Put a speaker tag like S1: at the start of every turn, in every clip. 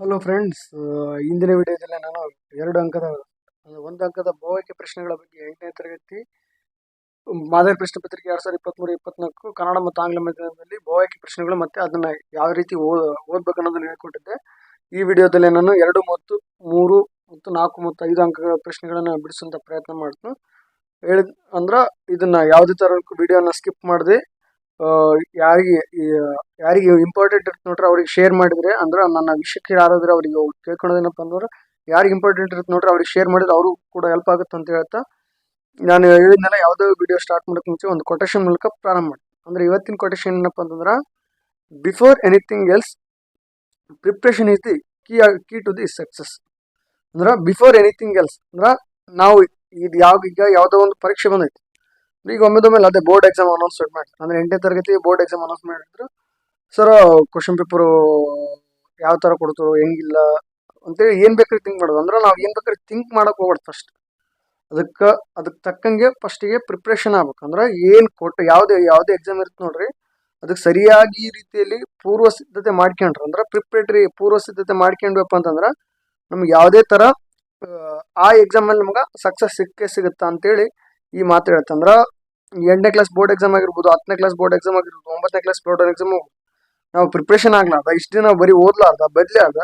S1: Hello friends ಇಂದಿನ ವಿಡಿಯೋದಲ್ಲಿ ನಾನು ಎರಡು ಅಂಕದ ಒಂದು ಅಂಕದ ಬಹುಆಯ್ಕೆ ಪ್ರಶ್ನೆಗಳ ಬಗ್ಗೆ ಎಂಟನೇ ತರಗತಿ, ಮಾದರಿ ಪ್ರಶ್ನೆ ಪತ್ರಿಕೆ ಎರಡ್ ಸಾವಿರದ ಇಪ್ಪತ್ತ್ಮೂರು ಇಪ್ಪತ್ನಾಲ್ಕು, ಕನ್ನಡ ಮತ್ತು ಆಂಗ್ಲ ಮಾಧ್ಯಮದಲ್ಲಿ ಬಹುಆಯ್ಕೆ ಪ್ರಶ್ನೆಗಳು ಮತ್ತು ಅದನ್ನು ಯಾವ ರೀತಿ ಓದ್ ಓದ್ಬೇಕು ಅನ್ನೋದನ್ನು ಹೇಳ್ಕೊಟ್ಟಿದ್ದೆ. ಈ ವಿಡಿಯೋದಲ್ಲಿ ನಾನು ಎರಡು ಮತ್ತು ಮೂರು ಮತ್ತು ನಾಲ್ಕು ಮತ್ತು ಐದು ಅಂಕಗಳ ಪ್ರಶ್ನೆಗಳನ್ನು ಬಿಡಿಸುವಂಥ ಪ್ರಯತ್ನ ಮಾಡ್ತೀನಿ. ಹೇಳಿದ ಅಂದ್ರೆ ಇದನ್ನು ಯಾವುದೇ ಥರಕ್ಕೂ ವಿಡಿಯೋನ ಸ್ಕಿಪ್ ಮಾಡದೆ ಯಾರಿಗೆ ಯಾರಿಗೆ ಇಂಪಾರ್ಟೆಂಟ್ ಇರುತ್ತೆ ನೋಡ್ರಿ ಅವ್ರಿಗೆ ಶೇರ್ ಮಾಡಿದ್ರೆ ಅಂದ್ರೆ ನನ್ನ ವಿಷಯಕ್ಕೆ ಯಾರಾದ್ರೆ ಅವ್ರಿಗೆ ಕೇಳ್ಕೊಳೋದೇನಪ್ಪ ಅಂದ್ರೆ ಯಾರಿಗೆ ಇಂಪಾರ್ಟೆಂಟ್ ಇರುತ್ತೆ ನೋಡ್ರಿ ಅವ್ರಿಗೆ ಶೇರ್ ಮಾಡಿದ್ರೆ ಅವರು ಕೂಡ ಹೆಲ್ಪ್ ಆಗುತ್ತೆ ಅಂತ ಹೇಳ್ತಾ ನಾನು ಹೇಳಿದ್ನಲ್ಲ ಯಾವುದೋ ವಿಡಿಯೋ ಸ್ಟಾರ್ಟ್ ಮಾಡೋಕ್ಕೆ ಮುಂಚೆ ಒಂದು ಕೊಟೇಶನ್ ಮೂಲಕ ಪ್ರಾರಂಭ ಮಾಡ್ತೀನಿ ಅಂದ್ರೆ ಇವತ್ತಿನ ಕೊಟೇಶನ್ ಏನಪ್ಪ ಅಂತಂದ್ರೆ before anything else preparation is the key key to the success ಅಂದ್ರೆ ಬಿಫೋರ್ ಎನಿಥಿಂಗ್ ಎಲ್ಸ್ ಅಂದ್ರೆ, ನಾವು ಇದು ಯಾವ ಈಗ ಯಾವುದೋ ಒಂದು ಪರೀಕ್ಷೆ ಬಂದೈತಿ. ಈಗ ಒಮ್ಮೆದೊಮ್ಮೆಲೆ ಅದೇ ಬೋರ್ಡ್ ಎಕ್ಸಾಮ್ ಅನೌನ್ಸ್ಮೆಂಟ್ ಮಾಡ್ತಾರೆ. ಅಂದ್ರೆ ಎಂಟನೇ ತರಗತಿ ಬೋರ್ಡ್ ಎಕ್ಸಾಮ್ ಅನೌನ್ಸ್ ಮಾಡಿದ್ರು ಸರ್ ಕ್ವಶನ್ ಪೇಪರು ಯಾವ ತರ ಕೊಡ್ತಾರೋ ಹೆಂಗಿಲ್ಲ? ಅಂತೇಳಿ ಏನ್ ಬೇಕಾದ್ರೆ ಥಿಂಕ್ ಮಾಡೋದು. ಅಂದ್ರೆ ನಾವು ಏನ್ ಬೇಕಾದ್ರೆ ಥಿಂಕ್ ಮಾಡಕ್ ಹೋಗ್ಬಾರ್ದು ಫಸ್ಟ್ ಅದಕ್ಕೆ ಅದಕ್ಕೆ ತಕ್ಕಂಗೆ ಫಸ್ಟಿಗೆ ಪ್ರಿಪ್ರೇಷನ್ ಆಗ್ಬೇಕು. ಅಂದ್ರೆ ಏನ್ ಕೊಟ್ಟು ಯಾವುದೇ ಯಾವುದೇ ಎಕ್ಸಾಮ್ ಇರುತ್ತೆ ನೋಡ್ರಿ ಅದಕ್ಕೆ ಸರಿಯಾಗಿ ಈ ರೀತಿಯಲ್ಲಿ ಪೂರ್ವ ಸಿದ್ಧತೆ ಮಾಡ್ಕೊಂಡ್ರೆ. ಅಂದ್ರೆ ಪ್ರಿಪ್ರೇಟರಿ ಪೂರ್ವ ಸಿದ್ಧತೆ ಮಾಡ್ಕೊಂಡ್ವಪ್ಪ ಅಂತಂದ್ರೆ ನಮ್ಗೆ ಯಾವುದೇ ತರ ಆ, ಎಕ್ಸಾಮಲ್ಲಿ ನಮ್ಗೆ ಸಕ್ಸಸ್ ಸಿಕ್ಕೇ ಸಿಗುತ್ತಾ ಅಂತೇಳಿ ಈ ಮಾತು ಹೇಳ್ತಂದ್ರ ಎಂಟನೇ ಕ್ಲಾಸ್ ಬೋರ್ಡ್ ಎಕ್ಸಾಮ್ ಆಗಿರ್ಬೋದು, ಹತ್ತನೇ ಕ್ಲಾಸ್ ಬೋರ್ಡ್ ಎಕ್ಸಾಮ್ ಆಗಿರ್ಬೋದು, ಒಂಬತ್ತನೇ ಕ್ಲಾಸ್ ಬೋರ್ಡ್ ಎಕ್ಸಾಮ್ ನಾವು ಪ್ರಿಪ್ರೇಷನ್ ಆಗ್ಲಾರ್ದ ಇಷ್ಟು ದಿನ ಬರೀ ಓದ್ಲಾರ್ದ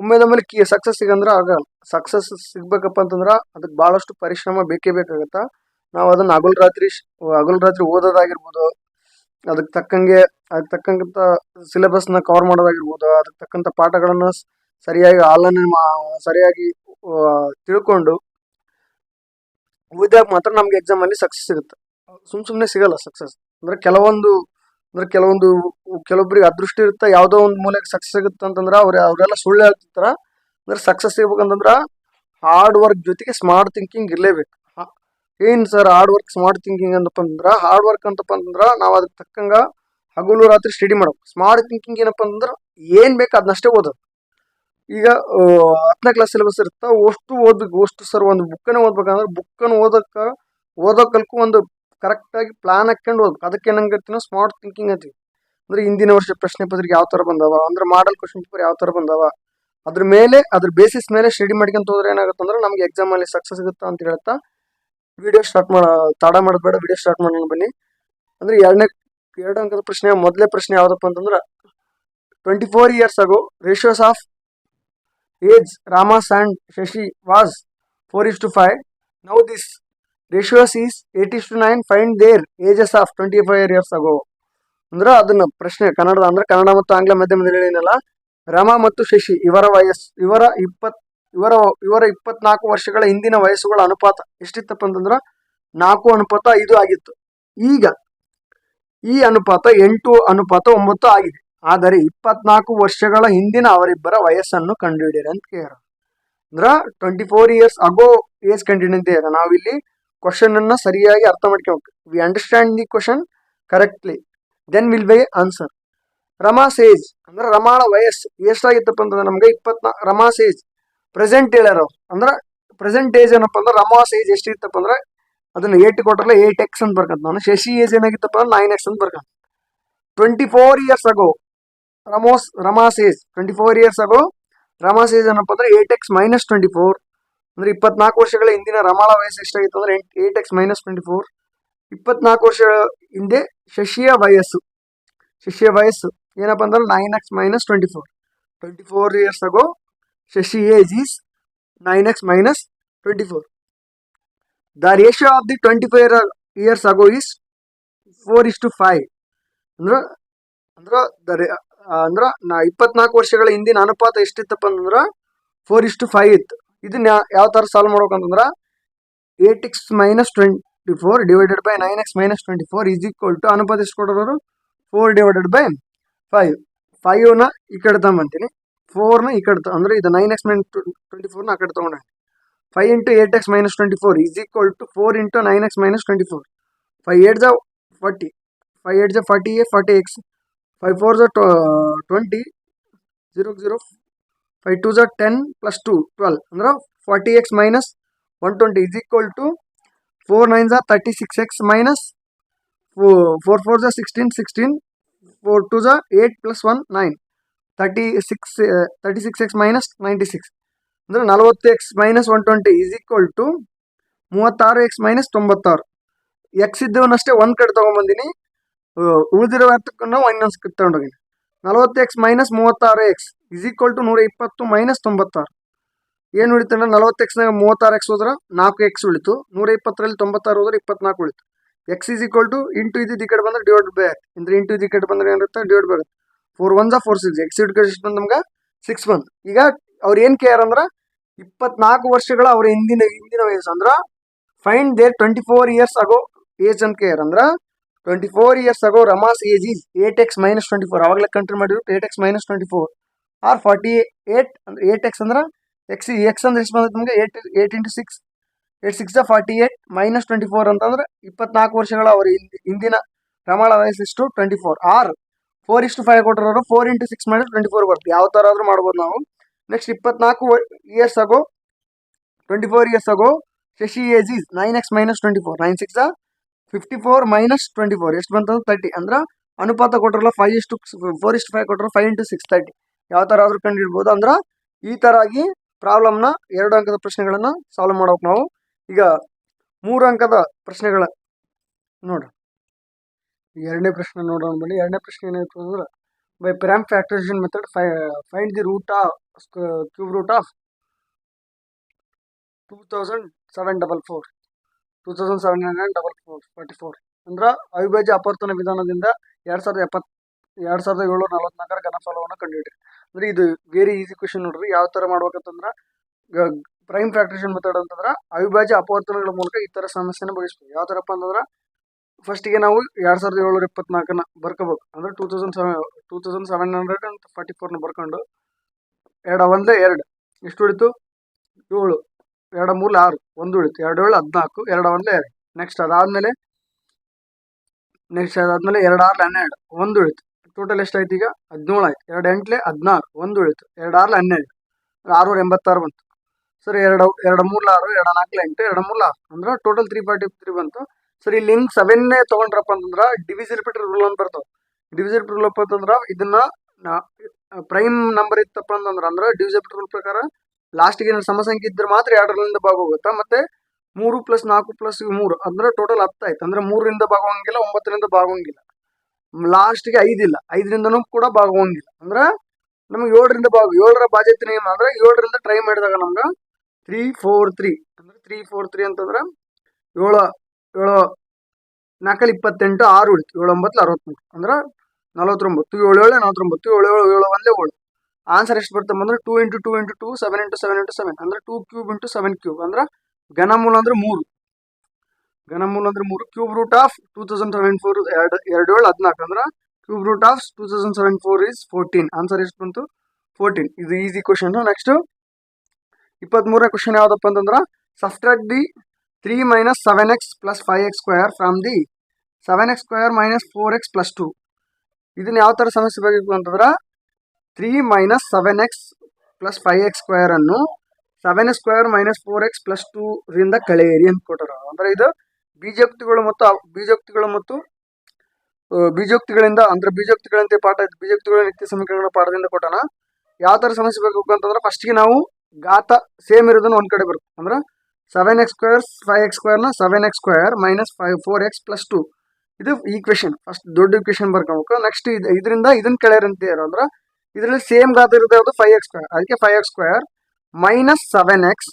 S1: ಒಮ್ಮೆದ ಮೇಲೆ ಕಿ ಸಕ್ಸಸ್ ಸಿಗಂದ್ರೆ ಆಗಲ್ಲ. ಸಕ್ಸಸ್ ಸಿಗ್ಬೇಕಪ್ಪ ಅಂತಂದ್ರೆ ಅದಕ್ಕೆ ಭಾಳಷ್ಟು ಪರಿಶ್ರಮ ಬೇಕೇ ಬೇಕಾಗತ್ತ. ನಾವು ಅದನ್ನ ಹಗಲ್ ರಾತ್ರಿ ಹಗಲ್ ರಾತ್ರಿ ಓದೋದಾಗಿರ್ಬೋದು ಅದಕ್ಕೆ ತಕ್ಕಂಗೆ ಅದಕ್ಕೆ ತಕ್ಕಂತ ಸಿಲೆಬಸ್ನ ಕವರ್ ಮಾಡೋದಾಗಿರ್ಬೋದು ಅದಕ್ಕೆ ತಕ್ಕಂತ ಪಾಠಗಳನ್ನು ಸರಿಯಾಗಿ ಆಲನೆ ಸರಿಯಾಗಿ ತಿಳ್ಕೊಂಡು ಓದಿದಾಗ ಮಾತ್ರ ನಮ್ಗೆ ಎಕ್ಸಾಮ್ ಅಲ್ಲಿ ಸಕ್ಸಸ್ ಸಿಗುತ್ತೆ. ಸುಮ್ ಸುಮ್ನೆ ಸಿಗಲ್ಲ ಸಕ್ಸಸ್ ಅಂದ್ರೆ ಕೆಲವೊಂದು ಅಂದ್ರೆ ಕೆಲವೊಂದು ಕೆಲವೊಬ್ರಿಗೆ ಅದೃಷ್ಟ ಇರುತ್ತೆ ಯಾವ್ದೋ ಒಂದು ಮೂಲೆಗೆ ಸಕ್ಸಸ್ ಸಿಗುತ್ತೆ ಅಂತಂದ್ರೆ ಅವ್ರ, ಅವರೆಲ್ಲ ಸುಳ್ಳು ಹೇಳ್ತಿರ್ತಾರ. ಅಂದ್ರೆ ಸಕ್ಸಸ್ ಸಿಗ್ಬೇಕಂತಂದ್ರ ಹಾರ್ಡ್ ವರ್ಕ್ ಜೊತೆಗೆ ಸ್ಮಾರ್ಟ್ ಥಿಂಕಿಂಗ್ ಇರ್ಲೇಬೇಕು. ಏನ್ sir hard work smart thinking ಅಂತಪ್ಪ ಅಂದ್ರೆ ಹಾರ್ಡ್ ವರ್ಕ್ ಅಂತಪ್ಪ ಅಂತಂದ್ರ ನಾವು ಅದಕ್ಕೆ ತಕ್ಕಂಗ ಹಗಲು ರಾತ್ರಿ ಸ್ಟಡಿ ಮಾಡಬೇಕು. ಸ್ಮಾರ್ಟ್ ಥಿಂಕಿಂಗ್ ಏನಪ್ಪ ಅಂತಂದ್ರ ಏನ್ ಬೇಕು ಅದನ್ನಷ್ಟೇ ಓದೋದು. ಈಗ ಹತ್ತನೇ ಕ್ಲಾಸ್ ಸಿಲೆಬಸ್ ಇರುತ್ತ, ಅಷ್ಟು ಓದ್ಬೇಕು ಅಷ್ಟು ಸರ್ ಒಂದು ಬುಕ್ಕನ್ನು ಓದ್ಬೇಕಂದ್ರೆ ಬುಕ್ಕನ್ನು ಓದಕ್ಕ ಓದೋಕಲ್ಕು ಒಂದು ಕರೆಕ್ಟ್ ಆಗಿ ಪ್ಲಾನ್ ಹಾಕೊಂಡು ಓದ್ಬೇಕು ಅದಕ್ಕೆ ಏನಂಗತ್ತಿನ ಸ್ಮಾರ್ಟ್ ಥಿಂಕಿಂಗ್ ಅಂತೀವಿ. ಅಂದರೆ ಹಿಂದಿನ ವರ್ಷ ಪ್ರಶ್ನೆ ಪತ್ರಿಕೆ ಯಾವ ಥರ ಬಂದವ, ಅಂದ್ರೆ ಮಾಡಲ್ ಕ್ವಶನ್ ಪೇಪರ್ ಯಾವ ಥರ ಬಂದವ, ಅದ್ರ ಮೇಲೆ, ಅದ್ರ ಬೇಸಿಸ್ ಮೇಲೆ ಸ್ಟಡಿ ಮಾಡ್ಕೊಂತ ಹೋದ್ರೆ ಏನಾಗುತ್ತೆ ಅಂದ್ರೆ ನಮ್ಗೆ ಎಕ್ಸಾಮ್ ಅಲ್ಲಿ ಸಕ್ಸಸ್ ಸಿಗುತ್ತಾ ಅಂತ ಹೇಳ್ತಾ ವಿಡಿಯೋ ಸ್ಟಾರ್ಟ್ ಮಾಡ, ತಡ ಮಾಡಬೇಡ ಬೇಡ ವಿಡಿಯೋ ಸ್ಟಾರ್ಟ್ ಮಾಡೋಣ ಬನ್ನಿ. ಅಂದ್ರೆ ಎರಡನೇ, ಎರಡು ಅಂಕದ ಪ್ರಶ್ನೆ, ಮೊದಲೇ ಪ್ರಶ್ನೆ ಯಾವುದಪ್ಪ ಅಂತಂದ್ರೆ twenty four years ago ratios of age Rama's and Shashi was four is to five now this ratios is eighty to nine find their ages of twenty five years ago ಅಂದ್ರೆ ಅದನ್ನ ಪ್ರಶ್ನೆ ಕನ್ನಡದ ಅಂದ್ರೆ ಕನ್ನಡ ಮತ್ತು ಆಂಗ್ಲ ಮಾಧ್ಯಮದಲ್ಲಿ ಏನಿಲ್ಲ ರಾಮ ಮತ್ತು ಶಶಿ ಇವರ ವಯಸ್ಸು, ಇವರ ಇಪ್ಪತ್, ಇವರ ಇವರ ಇಪ್ಪತ್ನಾಲ್ಕು ವರ್ಷಗಳ ಹಿಂದಿನ ವಯಸ್ಸುಗಳ ಅನುಪಾತ ಎಷ್ಟಿತ್ತಪ್ಪ ಅಂತಂದ್ರೆ ನಾಲ್ಕು ಅನುಪಾತ ಐದು ಆಗಿತ್ತು. ಈಗ ಈ ಅನುಪಾತ ಎಂಟು, ಅನುಪಾತ ಒಂಬತ್ತು ಆಗಿದೆ. ಆದರೆ ಇಪ್ಪತ್ನಾಲ್ಕು ವರ್ಷಗಳ ಹಿಂದಿನ ಅವರಿಬ್ಬರ ವಯಸ್ಸನ್ನು ಕಂಡುಹಿಡಿಯಿರಿ ಅಂತ ಕೇಳ ಅಂದ್ರ twenty four years ago age ಕಂಡುಹಿಡಿದ ನಾವಿಲ್ಲಿ ಕ್ವಶನ್ ಅನ್ನ ಸರಿಯಾಗಿ ಅರ್ಥ ಮಾಡ್ಕೋಬೇಕು. We understand the question correctly then will by answer Rama's age ಅಂದ್ರೆ ರಮಾಳ ವಯಸ್ಸು ಎಷ್ಟಾಗಿತ್ತಪ್ಪ ಅಂತಂದ್ರೆ ನಮ್ಗೆ ಇಪ್ಪತ್ನಾ ರಮಾಸ್ ಏಜ್ ಪ್ರೆಸೆಂಟ್ ಹೇಳ್ಯಾರ. ಅಂದ್ರೆ ಪ್ರೆಸೆಂಟ್ ಏಜ್ ಏನಪ್ಪ ಅಂದ್ರೆ ರಮಾಸ್ ಏಜ್ ಎಷ್ಟಿತ್ತಪ್ಪ ಅಂದ್ರೆ ಅದನ್ನ ಏಟ್ ಕೊಟ್ರಲ್ಲ ಏಟ್ ಎಕ್ಸ್ ಅಂತ ಬರ್ಕಂತ. ನಾನು ಶಶಿ ಏಜ್ ಏನಾಗಿತ್ತಪ್ಪ ಅಂದ್ರೆ ನೈನ್ ಎಕ್ಸ್ ಅಂತ ಬರ್ಕಂತ. Twenty four years ago Rama's Rama's age twenty four years ago Rama's age ಏನಪ್ಪ ಅಂದ್ರೆ eight X minus twenty four ಅಂದ್ರೆ ಇಪ್ಪತ್ನಾಲ್ಕು ವರ್ಷಗಳ ಹಿಂದಿನ ರಮಾಳ ವಯಸ್ಸು ಎಷ್ಟಾಗಿತ್ತು ಅಂದ್ರೆ eight X minus twenty four ಇಪ್ಪತ್ನಾಲ್ಕು ವರ್ಷ ಹಿಂದೆ ಶಶಿಯ ವಯಸ್ಸು. ಶಿಷ್ಯ ವಯಸ್ಸು ಏನಪ್ಪ ಅಂದ್ರೆ nine X minus twenty four twenty four years ago Shashi age is nine X minus twenty four the ratio of the twenty five years ago is four is to five ಅಂದ್ರ ಅಂದ್ರ ದ ಅಂದ್ರ ನಾ ಇಪ್ಪತ್ನಾಲ್ಕು ವರ್ಷಗಳ ಹಿಂದಿನ ಅನುಪಾತ ಎಷ್ಟಿತ್ತಪ್ಪ ಅಂತಂದ್ರ four is to five ಇತ್ತು. ಇದನ್ನ ಯಾ- ಯಾವ ತರ solve ಮಾಡ್ಬೇಕಂತಂದ್ರ eight x minus twenty four divided by nine x minus twenty four is equal to ಅನುಪಾತ ಎಷ್ಟು ಕೊಡೋರು ಫೋರ್ ಡಿವೈಡೆಡ್ ಬೈ ಫೈವ್ ಫೈವ್ನ ಈ ಕಡೆ ತಗೊಂಬಂತೀನಿ. ಫೋರ್ನ ಈ ಕಡೆ ತ- ಅಂದ್ರೆ ಇದು ನೈನ್ ಎಕ್ಸ್ ಮೈನಸ್ ಟ್ವೆಂಟಿ ಫೋರ್ನ ಆ ಕಡೆ ತಗೊಂಡೆ five into eight X minus twenty four is equal to four into nine X minus twenty four five eight ಜ ಫಾರ್ಟಿ ಫೈವ್ ಏಟ್ ಜ ಫಾರ್ಟಿ ಎ ಫಾರ್ಟಿ ಎಕ್ಸ್ ಫೈವ್ ಫೋರ್ ಜ twenty zero zero five two ಜ ten plus two twelve ಅಂದ್ರೆ forty x minus one twenty is equal to four nine ಜ thirty six x minus four four ಜ sixteen sixteen four two ಜ eight plus one nine thirty six thirty six X minus ninety six ಅಂದರೆ ನಲವತ್ತು X minus one twenty is equal to ಮೂವತ್ತಾರು X minus ತೊಂಬತ್ತಾರು X ಇದ್ದವನ್ನಷ್ಟೇ ಒಂದು ಕಡೆ ತೊಗೊಂಬಂದಿನಿ ಉಳಿದಿರೋ ಹತ್ತಕ್ಕನ್ನು ಇನ್ನೊಂದು ತಗೊಂಡೋಗಿನಿ ನಲವತ್ತು ಎಕ್ಸ್ ಮೈನಸ್ ಮೂವತ್ತಾರು ಎಕ್ಸ್ ಇಸ್ ಈಕ್ವಲ್ ಟು ನೂರ ಇಪ್ಪತ್ತು ಮೈನಸ್ ತೊಂಬತ್ತಾರು. ಏನು ಉಳಿತಂದ್ರೆ ನಲವತ್ತು ಎಕ್ಸ್ನಾಗ ಮೂವತ್ತಾರು ಎಕ್ಸ್ ಹೋದ್ರೆ ನಾಲ್ಕು ಎಕ್ಸ್ ಉಳಿತು. ನೂರ ಇಪ್ಪತ್ತರಲ್ಲಿ ತೊಂಬತ್ತಾರು ಹೋದ್ರೆ ಇಪ್ಪತ್ನಾಲ್ಕು ಉಳಿತು. X is equal to into ಇದು ಕಡೆ ಬಂದ್ರೆ ಡಿವೈಡ್ ಬೇ ಅಂದ್ರೆ ಇಂಟು ಇದು ಕಡೆ ಬಂದ್ರೆ ಏನಿರುತ್ತೆ ಡಿವೈಡ್ ಬರುತ್ತೆ four one four six X ಇಟ್ಕೊಂಡು ಎಷ್ಟು ನಮ್ಗೆ ಸಿಕ್ಸ್ ಬಂದು. ಈಗ ಅವ್ರು ಏನು ಕೇರ್ ಅಂದ್ರೆ ಇಪ್ಪತ್ನಾಲ್ಕು ವರ್ಷಗಳ ಅವ್ರ ಹಿಂದಿನ ಹಿಂದಿನ ವಯಸ್ಸು ಅಂದ್ರೆ find their twenty four years ago age ಅಂತ ಕೇರ್ ಅಂದ್ರೆ twenty four years ago Rama's age is eight X minus twenty four ಅವಾಗಲೇ ಕಂಟ್ರಿ ಮಾಡಿದ್ರು eight X minus twenty four R forty eight ಅಂದ್ರೆ ಏಟ್ ಎಕ್ಸ್ ಅಂದ್ರೆ ಎಕ್ಸ್ ಎಕ್ಸ್ ಅಂದ್ರೆ ಎಷ್ಟು ಬಂದೈತೆ ನಮಗೆ eight eight into six eight six forty eight minus twenty four ಅಂತಂದ್ರೆ ಇಪ್ಪತ್ನಾಲ್ಕು ವರ್ಷಗಳ ಅವ್ರ ಹಿಂದ್- ಹಿಂದಿನ ಪ್ರಮಾಣ ವಯಸ್ಸು ಎಷ್ಟು ಟ್ವೆಂಟಿ ಫೋರ್ ಆರ್ ಫೋರ್ ಇಷ್ಟು ಫೈವ್ ಕೊಟ್ಟರು ಫೋರ್ ಇಂಟು ಸಿಕ್ಸ್ ಮಾಡಿದ್ರೆ ಟ್ವೆಂಟಿ ಫೋರ್ ಬರುತ್ತೆ ಯಾವ ಥರ ಆದ್ರೂ ಮಾಡ್ಬೋದು ನಾವು ನೆಕ್ಸ್ಟ್ ಇಪ್ಪತ್ನಾಲ್ಕು ಇಯರ್ಸ್ ಆಗೋ twenty four years ago Shashi age is nine x minus twenty four nine six fifty four minus twenty four ಎಷ್ಟು ಬಂತಂದ್ರೆ ತರ್ಟಿ ಅಂದ್ರೆ ಅನುಪಾತ ಕೊಟ್ಟರಲ್ಲ ಫೈವ್ ಇಷ್ಟು ಫೋರ್ ಇಷ್ಟು ಫೈವ್ ಕೊಟ್ಟರು ಫೈವ್ ಇಂಟು ಸಿಕ್ಸ್ ತರ್ಟಿ ಯಾವ ಥರ ಆದರೂ ಆದ್ರೂ ಕಂಡುಹಿಡ್ಬೋದು. ಅಂದ್ರೆ ಈ ಥರ ಆಗಿ ಪ್ರಾಬ್ಲಮ್ನ ಎರಡು ಅಂಕದ ಪ್ರಶ್ನೆಗಳನ್ನು ಸಾಲ್ವ್ ಮಾಡ್ಬೇಕು ನಾವು ಈಗ ಮೂರು ಅಂಕದ ಪ್ರಶ್ನೆಗಳ ನೋಡ್ರಿ ಎರಡನೇ ಪ್ರಶ್ನೆ ನೋಡೋಣ ಬನ್ನಿ. ಎರಡನೇ ಪ್ರಶ್ನೆ ಏನಾಯ್ತು ಅಂದ್ರೆ by prime factorization method five find the root of cube root of two thousand seven double four two thousand seven hundred double four forty four ಅಂದ್ರೆ ಅವಿಭಾಜ್ಯ ಅಪರ್ತನ ವಿಧಾನದಿಂದ ಎರಡು ಸಾವಿರದ ಎಪ್ಪತ್ತು ಎರಡು ಸಾವಿರದ ಏಳ್ನೂರ ನಲವತ್ನಾಲ್ಕರ ಘನಫಲವನ್ನು ಕಂಡುಹಿಡಿರಿ. ಅಂದ್ರೆ ಇದು ವೆರಿ ಈಸಿ ಕ್ವಶನ್ ನೋಡ್ರಿ. ಯಾವ ಥರ ಮಾಡ್ಬೇಕಂತಂದ್ರೆ ಪ್ರೈಮ್ ಫ್ಯಾಕ್ಟ್ರೇಷನ್ ಮೆಥಡ್ ಅಂತಂದ್ರೆ ಅವಿಭಾಜ್ಯ ಅಪವರ್ತನಗಳ ಮೂಲಕ ಈ ಥರ ಸಮಸ್ಯೆನ ಬಗೆಸ್ಬೋದು ಯಾವ ಥರಪ್ಪ ಅಂತಂದ್ರೆ ಫಸ್ಟಿಗೆ ನಾವು ಎರಡು ಸಾವಿರದ ಏಳ್ನೂರ ಇಪ್ಪತ್ನಾಲ್ಕನ ಬರ್ಕೋಬೇಕು. ಅಂದ್ರೆ two thousand seven two thousand seven hundred ಅಂತ ಫಾರ್ಟಿ ಫೋರ್ನ ಬರ್ಕೊಂಡು, ಎರಡು, ಒಂದೇ, ಎರಡು, ಎಷ್ಟು ಉಳಿತು ಏಳು. ಎರಡು ಮೂಲ ಆರು, ಒಂದು ಉಳಿತು. ಎರಡು ಏಳು, ಹದಿನಾಲ್ಕು, ಎರಡು ಒಂದೇ ನೆಕ್ಸ್ಟ್ ಅದಾದಮೇಲೆ ನೆಕ್ಸ್ಟ್ ಅದಾದಮೇಲೆ ಎರಡು ಆರ್ಲೆ ಹನ್ನೆರಡು, ಒಂದು ಉಳಿತು. ಟೋಟಲ್ ಎಷ್ಟಾಯ್ತು ಈಗ? ಹದಿನೇಳು ಆಯ್ತು. ಎರಡು ಎಂಟ್ಲೆ, ಹದಿನಾರು, ಒಂದು ಉಳಿತು. ಎರಡು ಆರ್ಲೆ ಹನ್ನೆರಡು. ಆರುನೂರ ಎಂಬತ್ತಾರು ಬಂತು. ಸರಿ, ಎರಡು ಎರಡು ಮೂಲ ಆರು, ಎರಡು ನಾಲ್ಕು, ಎಂಟು, ಎರಡು ಮೂಲ ಆರು. ಅಂದ್ರೆ ಟೋಟಲ್ ತ್ರೀ ಫಾರ್ಟಿ ತ್ರೀ ಬಂತು. ಸರಿ ಇಲ್ಲಿ ಹಿಂಗೆ ಸೆವೆನ್ನೇ ತೊಗೊಂಡ್ರಪ್ಪ ಅಂತಂದ್ರೆ ಡಿವಿಸ್ ರಿಪೀಟರ್ ರೂಲ್ ಅಂತ ಬರ್ತಾವೆ ಡಿವಿಸ್ ರಿಪೀಟರ್ ರೂಲ್ ಅಂತಂದ್ರೆ ಇದನ್ನ ಪ್ರೈಮ್ ನಂಬರ್ ಇತ್ತಪ್ಪ ಅಂತಂದ್ರೆ ಅಂದ್ರೆ ಡಿವಿಸ್ ರಿಪೀಟರ್ ರೂಲ್ ಪ್ರಕಾರ ಲಾಸ್ಟ್ಗೆ ಏನಾದ್ರು ಸಮಸಂಖ್ಯೆ ಇದ್ರೆ ಮಾತ್ರ ಎರಡರಿಂದ ಭಾಗ ಹೋಗುತ್ತಾ ಮತ್ತೆ ಮೂರು ಪ್ಲಸ್ ನಾಲ್ಕು ಪ್ಲಸ್ ಮೂರು, ಅಂದ್ರೆ ಟೋಟಲ್ ಹತ್ತು ಆಯ್ತು. ಅಂದ್ರೆ ಮೂರರಿಂದ ಭಾಗವಂಗಿಲ್ಲ, ಒಂಬತ್ತರಿಂದ ಭಾಗವಂಗಿಲ್ಲ. ಲಾಸ್ಟ್ಗೆ ಐದಿಲ್ಲ ಐದರಿಂದನೂ ಕೂಡ ಭಾಗವಂಗಿಲ್ಲ. ಅಂದ್ರೆ ನಮ್ಗೆ ಏಳರಿಂದ ಭಾಗ, ಏಳರ ಬಾಧ್ಯತೆ ನಿಯಮ ಅಂದ್ರೆ ಏಳರಿಂದ ಟ್ರೈ ಮಾಡಿದಾಗ ನಮ್ಗೆ ತ್ರೀ ಫೋರ್ ತ್ರೀ ಅಂದ್ರೆ ತ್ರೀ ಫೋರ್ ತ್ರೀ ಅಂತಂದ್ರೆ ಏಳು ಏಳು, ನಾಲ್ಕಲ್ಲಿ ಇಪ್ಪತ್ತೆಂಟು, ಆರು ಉಳಿತು. ಏಳು ಒಂಬತ್ತು ಅರವತ್ತ್ಮೂರು ಅಂದ್ರೆ ನಲವತ್ತೊಂಬತ್ತು. ಏಳು ಏಳು, ನಲವತ್ತೊಂಬತ್ತು. ಏಳು ಏಳು ಏಳು, ಒಂದೇ ಏಳು. ಆನ್ಸರ್ ಎಷ್ಟು ಬರ್ತಮ್ಮ ಅಂದ್ರೆ two into two into two seven into seven into seven ಅಂದ್ರೆ two cube into seven cube ಅಂದ್ರೆ ಘನಮೂಲ ಅಂದ್ರೆ ಮೂರು. ಘನಮೂಲ ಅಂದ್ರೆ ಮೂರು. Cube root of two thousand seven four ಎರಡು ಎರಡು ಏಳು ಹದಿನಾಲ್ಕು. ಅಂದ್ರೆ cube root of two thousand seven four is fourteen answer ಎಷ್ಟು ಬಂತು? ಫೋರ್ಟೀನ್ ಇದು ಈಸಿ ಕ್ವಶನ್ ನೆಕ್ಸ್ಟ್ ಇಪ್ಪತ್ತ್ಮೂರನೇ ಕ್ವಶನ್ ಯಾವುದಪ್ಪ ಅಂತಂದ್ರೆ subtract the three minus seven X plus five X square from the seven X square minus four X plus two ಇದನ್ನ ಯಾವ ಥರ ಸಮಸ್ಯೆ ಬೇಕು ಅಂತಂದ್ರೆ three minus seven X plus five X square ಅನ್ನು seven square minus four X plus two ರಿಂದ ಕಳೆಯಿರಿ ಅಂತ ಕೊಟ್ಟರು. ಅಂದ್ರೆ ಇದು ಬೀಜೋಕ್ತಿಗಳು ಮತ್ತು ಬೀಜೋಕ್ತಿಗಳು ಮತ್ತು ಬೀಜೋಕ್ತಿಗಳಿಂದ, ಅಂದ್ರೆ ಬೀಜೋಕ್ತಿಗಳಂತೆ ಪಾಠ, ಬೀಜೋಕ್ತಿಗಳ ನಿತ್ಯ ಸಮೀಕರಣಗಳ ಪಾಠದಿಂದ ಕೊಟ್ಟಣ ಯಾವ ಥರ ಸಮಸ್ಯೆ ಬೇಕು ಅಂತಂದ್ರೆ ಫಸ್ಟ್ಗೆ ನಾವು ಘಾತ ಸೇಮ್ ಇರೋದನ್ನ ಒಂದ್ ಕಡೆ ಬರುತ್ತೆ ಅಂದ್ರೆ seven X square five X ಸ್ಕ್ವೇರ್ನ seven X square minus five four X plus two ಇದು ಈಕ್ವೇಶನ್ ಫಸ್ಟ್ ದೊಡ್ಡ ಈಕ್ವೇಶನ್ ಬರ್ಕೊಬೇಕು. ನೆಕ್ಸ್ಟ್ ಇದು, ಇದರಿಂದ ಇದನ್ನ ಕೆಳರಂತೆ ಇರೋ ಅಂದ್ರೆ ಇದರಲ್ಲಿ ಸೇಮ್ ಗಾತ್ರ ಇರುತ್ತೆ ಅದು ಫೈವ್ ಎಕ್ಸ್ ಸ್ಕ್ವೇರ್ ಅದಕ್ಕೆ five X square minus seven X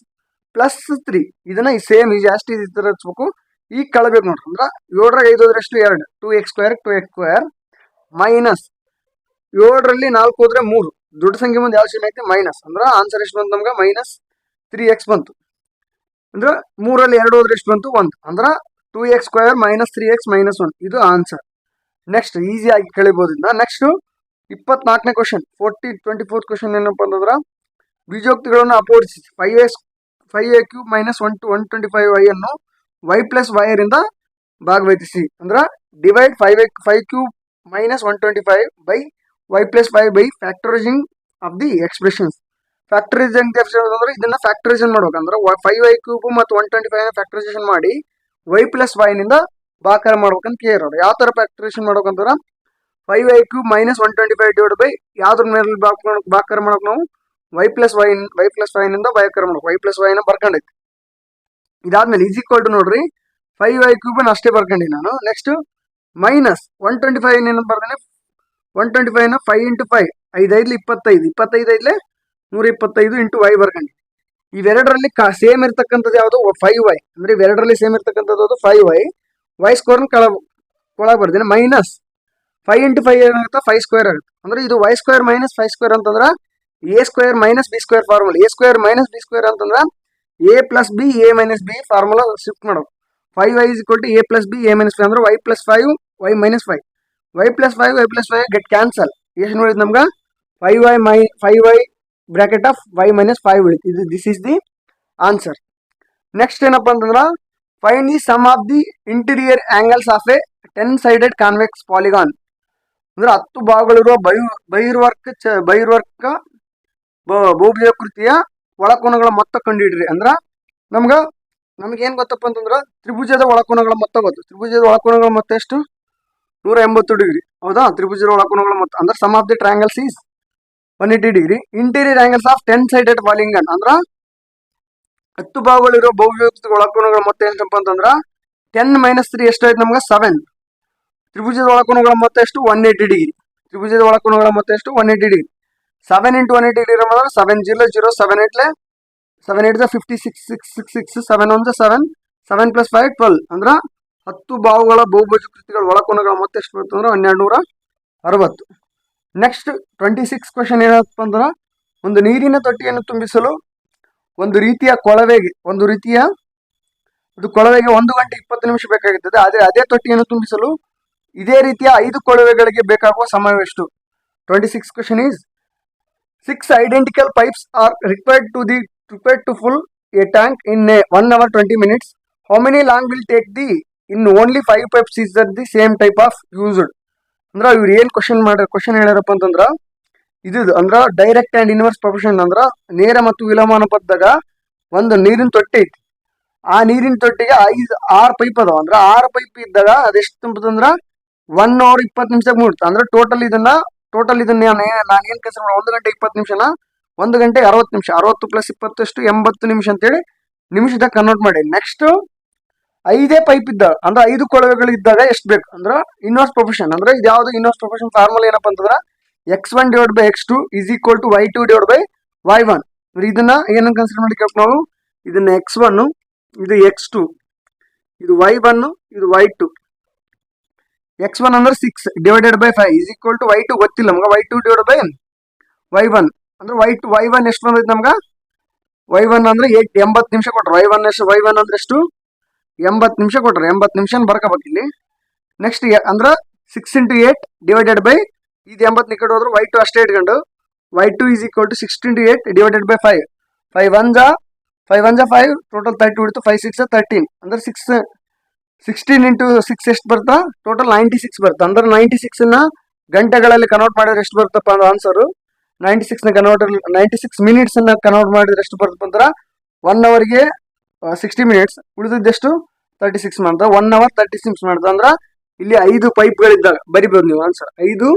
S1: plus three ಇದನ್ನ ಸೇಮ್ ಈ ಜಾಸ್ತಿ ಈ ಥರ ಹಚ್ಬೇಕು. ಈಗ ಕಳಬೇಕು ನೋಡ್ರಿ. ಅಂದ್ರೆ ಏಳರಾಗ ಐದು ಹೋದ್ರೆ ಎರಡು. Two X square two X square minus ಏಳರಲ್ಲಿ ನಾಲ್ಕು ಹೋದ್ರೆ ಮೂರು. ದೊಡ್ಡ ಸಂಖ್ಯೆ ಮುಂದೆ ಯಾವ ಚಿಹ್ನೆ ಐತೆ? ಮೈನಸ್ ಅಂದ್ರೆ ಆನ್ಸರ್ ಎಷ್ಟು ಬಂತು ನಮ್ಗೆ? ಮೈನಸ್ ತ್ರೀ ಎಕ್ಸ್ ಬಂತು. ಅಂದ್ರೆ ಮೂರಲ್ಲಿ ಎರಡು ಹೋದ್ರೆ ಎಷ್ಟು ಬಂತು? ಒಂದು. ಅಂದ್ರೆ two x square minus three x minus one ಇದು ಆನ್ಸರ್ ನೆಕ್ಸ್ಟ್ ಈಸಿಯಾಗಿ ಕಳಿಬೋದ್ರಿಂದ ನೆಕ್ಸ್ಟ್ ಇಪ್ಪತ್ನಾಲ್ಕನೇ question forty twenty fourth question ಏನಪ್ಪ ಅಂತಂದ್ರೆ ಬೀಜೋಕ್ತಿಗಳನ್ನು ಅಪೋರಿಸಿ five S five a cube minus one two one twenty five y ಅನ್ನು ವೈ ಪ್ಲಸ್ ವೈರಿಂದ ಭಾಗವಹಿಸಿ. ಅಂದ್ರೆ divide five ಎಕ್ five cube minus one twenty five by y plus five by factorising of the expressions factorising ಅಂದ್ರೆ ಇದನ್ನ factorisation ಮಾಡ್ಬೇಕಂದ್ರೆ five Y cube ಮತ್ತು one twenty five factorisation ಮಾಡಿ Y plus ವೈನಿಂದ ಭಾಕಾರ ಮಾಡ್ಬೇಕಂತ ಕೇಳೋರು ಯಾವ ಥರ ಫ್ಯಾಕ್ಟರೈಸೇಷನ್ ಮಾಡ್ಬೇಕಂದ್ರೆ five Y cube minus one twenty five divide by ಯಾವ್ದ್ರ ಮೇಲೆ ಭಾಕರ ಮಾಡಕ್ ನಾವು? Y plus Y Y plus ವೈನಿಂದ ಭಾಕರ ಮಾಡಕ್ ವೈ ಪ್ಲಸ್ ವೈನ ಬರ್ಕೊಂಡೈತಿ. ಇದಾದ್ಮೇಲೆ ಈಸ್ ಈಕ್ವಲ್ ಟು ನೋಡ್ರಿ ಫೈವ್ ಐ ಕ್ಯೂಬ್ ಅಷ್ಟೇ ಬರ್ಕೊಂಡಿ ನಾನು. Next minus one twenty five ಏನು ಬರ್ದೇನೆ ಒನ್ ಟ್ವೆಂಟಿ ಫೈವ್ನ ಫೈವ್ ಇಂಟು ಫೈವ್ ಐದೈದ್ಲಿ ಇಪ್ಪತ್ತೈದು. ಇಪ್ಪತ್ತೈದು ಐದ್ಲೆ ನೂರ ಇಪ್ಪತ್ತೈದು ಇಂಟು ವೈ ಬರ್ಕೊಂಡಿ ಇವೆರಡರಲ್ಲಿ ಕಾ ಸೇಮ್ ಇರ್ತಕ್ಕಂಥದ್ದು ಯಾವುದು? ಫೈವ್ ವೈ ಅಂದ್ರೆ ಇವೆರಡರಲ್ಲಿ ಸೇಮ್ ಇರ್ತಕ್ಕಂಥದ್ದು ಫೈವ್ ವೈ ವೈ ಸ್ಕೋರ್ನ ಕೆಳ ಕೊಳಗೆ ಬರ್ತೀನಿ ಮೈನಸ್ ಫೈವ್ ಇಂಟು ಫೈವ್ ಏನಾಗುತ್ತೆ ಫೈವ್ ಸ್ಕ್ವೇರ್ ಆಗುತ್ತೆ ಅಂದ್ರೆ ಇದು Y square minus five square ಅಂತಂದ್ರೆ A square minus B square formula A square minus B square ಅಂತಂದ್ರೆ A plus B A minus B formula shift ಮಾಡೋದು five Y is equal to A plus B A minus B ಅಂದ್ರೆ Y plus five Y minus five Y plus five y plus five get cancel ಎಷ್ಟು ನೋಡಿದ್ ನಮ್ಗೆ five why my five Y bracket of Y minus five ಉಳಿತು ಇದು this is the answer next ಏನಪ್ಪ ಅಂತಂದ್ರೆ find the sum of the interior angles of a ten sided convex polygon ಅಂದ್ರೆ ಹತ್ತು ಭಾಗಗಳಿರುವ by ಬೈರ್ವರ್ಕ್ ಚ ಬೈರ್ವರ್ಕ ಬಹುಭುಜಾಕೃತಿಯ ಒಳಕೋನಗಳ ಮೊತ್ತ ಕಂಡುಹಿಡ್ರಿ. ಅಂದ್ರ ನಮ್ಗ, ನಮ್ಗೇನ್ ಗೊತ್ತಪ್ಪ ಅಂತಂದ್ರ ತ್ರಿಭುಜದ ಒಳಕೋನಗಳ ಮೊತ್ತ ಗೊತ್ತು. ತ್ರಿಭುಜದ ಒಳಕೋನಗಳ ಮೊತ್ತ ಎಷ್ಟು? ನೂರ ಎಂಬತ್ತು ಡಿಗ್ರಿ. ಹೌದಾ? ತ್ರಿಭುಜದ ಒಳಕೋನಗಳ ಮೊತ್ತ. ಅಂದ್ರೆ sum of the triangles is one eighty degree. Interior angles of ten sided polygon ಅಂದ್ರ ಹತ್ತು ಭಾಗಗಳಿರೋ ಬಹುಭುಜಾಕೃತಿ ಒಳಕೋನಗಳ ಮೊತ್ತ ಏನಪ್ಪ ಅಂತಂದ್ರ ಟೆನ್ ಮೈನಸ್ ತ್ರೀ ಎಷ್ಟಾಯ್ತು ನಮ್ಗೆ? ಸೆವೆನ್ ತ್ರಿಭುಜದ ಒಳಕೋನಗಳ ಮೊತ್ತ ಎಷ್ಟು? ಒನ್ ಏಯ್ಟಿ ಡಿಗ್ರಿ ತ್ರಿಭುಜದ ಒಳಕೋನಗಳ ಮೊತ್ತ ಎಷ್ಟು? One eighty degree seven into one eighty degree ಅಂದ್ರೆ seven zero zero seven ಏಟ್ಲೆ seven eight fifty six six six six seven one seven seven plus five twelve ಅಂದ್ರೆ ಹತ್ತು ಬಾವುಗಳ ಬಹುಭುಜ ಕೃತಿಗಳ ಒಳಕೋನಗಳ ಮೊತ್ತ ಎಷ್ಟು ಬರುತ್ತೆ ಅಂದ್ರೆ ಹನ್ನೆರಡು ನೂರ ಅರವತ್ತು. ನೆಕ್ಸ್ಟ್ ಟ್ವೆಂಟಿ ಸಿಕ್ಸ್ ಕ್ವಶನ್ ಏನಪ್ಪ ಅಂದ್ರೆ ಒಂದು ನೀರಿನ ತೊಟ್ಟಿಯನ್ನು ತುಂಬಿಸಲು ಒಂದು ರೀತಿಯ ಕೊಳವೆಗೆ, ಒಂದು ರೀತಿಯ, ಅದು ಕೊಳವೆಗೆ ಒಂದು ಗಂಟೆ ಇಪ್ಪತ್ತು ನಿಮಿಷ ಬೇಕಾಗುತ್ತದೆ ಆದರೆ ಅದೇ ತೊಟ್ಟಿಯನ್ನು ತುಂಬಿಸಲು ಇದೇ ರೀತಿಯ ಐದು ಕೊಳವೆಗಳಿಗೆ ಬೇಕಾಗುವ ಸಮಯವೆಷ್ಟು twenty six question is six identical pipes are required to the required to full a tank in a one hour twenty minutes how many long will take the in only five pipes that the same type of used ಅಂದ್ರೆ ಇವ್ರು ಏನ್ question ಮಾಡ್ಯಾರ question ಹೇಳ್ಯಾರಪ್ಪ ಅಂತಂದ್ರ, ಇದು ಅಂದ್ರ direct and inverse profession ಅಂದ್ರ ನೇರ ಮತ್ತು ವಿಲೋಮ ವಿಲೋಮಾನುಪಾತದಾಗ ಒಂದು ನೀರಿನ ತೊಟ್ಟಿ ಐತಿ. ಆ ನೀರಿನ ತೊಟ್ಟಿಗೆ ಐದು, ಆರು ಪೈಪ್ ಅದಾವ. ಅಂದ್ರ ಆರು ಪೈಪ್ ಇದ್ದಾಗ ಅದೆಷ್ಟು ತುಂಬುತ್ತಂದ್ರ ಒನ್ ಅವರ್ ಇಪ್ಪತ್ತು ನಿಮಿಷದಾಗ ಮುಗಿತು. ಅಂದ್ರೆ ಟೋಟಲ್ ಇದನ್ನ ಟೋಟಲ್ ಇದನ್ನ ನಾನು ಏನ್ ಕೆಲಸ ಒಂದು ಗಂಟೆ ಇಪ್ಪತ್ತು ನಿಮಿಷನ? ಒಂದು ಗಂಟೆ ಅರವತ್ತು ನಿಮಿಷ. ಅರವತ್ತು ಪ್ಲಸ್ ಇಪ್ಪತ್ತಷ್ಟು ಎಂಬತ್ತು ನಿಮಿಷ ಅಂತೇಳಿ ನಿಮಿಷದಾಗ ಕನ್ವರ್ಟ್ ಮಾಡಿ. ನೆಕ್ಸ್ಟ್ ಐದೇ ಪೈಪ್ ಇದ್ದಾಗ ಅಂದ್ರೆ ಐದು ಕೊಳವೆಗಳು ಇದ್ದಾಗ ಎಷ್ಟು ಬೇಕು? ಅಂದ್ರೆ ಇನ್ವರ್ಸ್ ಪ್ರೊಫೆಷನ್ ಅಂದ್ರೆ ಇದು ಯಾವ್ದು ಇನ್ವರ್ಸ್ ಪ್ರೊಫೆಷನ್ ಫಾರ್ಮುಲಾ ಏನಪ್ಪ ಅಂತಂದ್ರೆ x one divide by x two is equal to y two divide by y one ಇದನ್ನ ಏನನ್ನ ಕನ್ಸಿಡರ್ ಮಾಡಿ ನಾವು? ಇದನ್ನ ಎಕ್ಸ್ ಒನ್ ಇದು ಎಕ್ಸ್ ಟು ಇದು ವೈ ಒನ್ ಇದು ವೈ ಟು ಎಕ್ಸ್ ಒನ್ ಅಂದ್ರೆ six divided by five is equal to y two ಗೊತ್ತಿಲ್ಲ ನಮ್ಗೆ. Y two divide by y one ಅಂದ್ರೆ ವೈ ಟು ವೈ ಒನ್ ಎಷ್ಟು ಬಂದೈತೆ ನಮ್ಗೆ? ವೈ ಒನ್ ಅಂದ್ರೆ ಏಟ್, ಎಂಬತ್ತು ನಿಮಿಷ ಕೊಟ್ರು. ವೈ ಒನ್ ಎಷ್ಟು ವೈ ಒನ್ ಅಂದ್ರೆ ಎಷ್ಟು? ಎಂಬತ್ತು ನಿಮಿಷ ಕೊಟ್ರು. ಎಂಬತ್ತು ನಿಮಿಷ ಬರ್ಕೋಬೇಕು ಇಲ್ಲಿ ನೆಕ್ಸ್ಟ್ ಅಂದ್ರೆ six into eight divided by ಇದು ಎಂಬತ್ತು ನಿಕಟ ಹೋದ್ರು ವೈ ಟು ಅಷ್ಟೇ ಇಟ್ಕೊಂಡು. Y two is equal to six into eight divided by five five one ಜಾ ಫೈವ್ ಒನ್ ಜಾ ಫೈವ್ ಟೋಟಲ್ ತರ್ಟಿ ಉಳಿತು ಫೈವ್ ಸಿಕ್ಸ್ ತರ್ಟೀನ್ ಅಂದ್ರೆ ಸಿಕ್ಸ್ ಸಿಕ್ಸ್ಟೀನ್ ಇಂಟು ಸಿಕ್ಸ್ ಎಷ್ಟು ಬರ್ತಾ? ಟೋಟಲ್ ನೈಂಟಿ ಸಿಕ್ಸ್ ಬರುತ್ತೆ ಅಂದ್ರೆ ನೈಂಟಿ ಸಿಕ್ಸ್ನ ಗಂಟೆಗಳಲ್ಲಿ ಕನ್ವರ್ಟ್ ಮಾಡಿದ್ರೆ ಎಷ್ಟು ಬರುತ್ತಪ್ಪ ಅಂದ್ರೆ ಆನ್ಸರ್ ನೈಂಟಿ ಸಿಕ್ಸ್ನ ಕನ್ವರ್ಟ್ ನೈಂಟಿ ಸಿಕ್ಸ್ ಮಿನಿಟ್ಸ್ನ ಕನ್ವರ್ಟ್ ಮಾಡಿದ್ರೆ ಎಷ್ಟು ಬರ್ತಪ್ಪ ಅಂದ್ರೆ ಒನ್ ಅವರ್ಗೆ ಸಿಕ್ಸ್ಟಿ ಮಿನಿಟ್ಸ್ ಉಳಿದಿದ್ದೆಷ್ಟು ತರ್ಟಿ ಸಿಕ್ಸ್ ಮಾಡ್ತಾ ಒನ್ ಅವರ್ ತರ್ಟಿ ಸಿಕ್ಸ್ ಮಾಡ್ತಾ ಅಂದ್ರೆ ಇಲ್ಲಿ ಐದು ಪೈಪ್ಗಳಿದ್ದಾಗ ಬರಿಬೋದು ನೀವು ಆನ್ಸರ್ ಐದು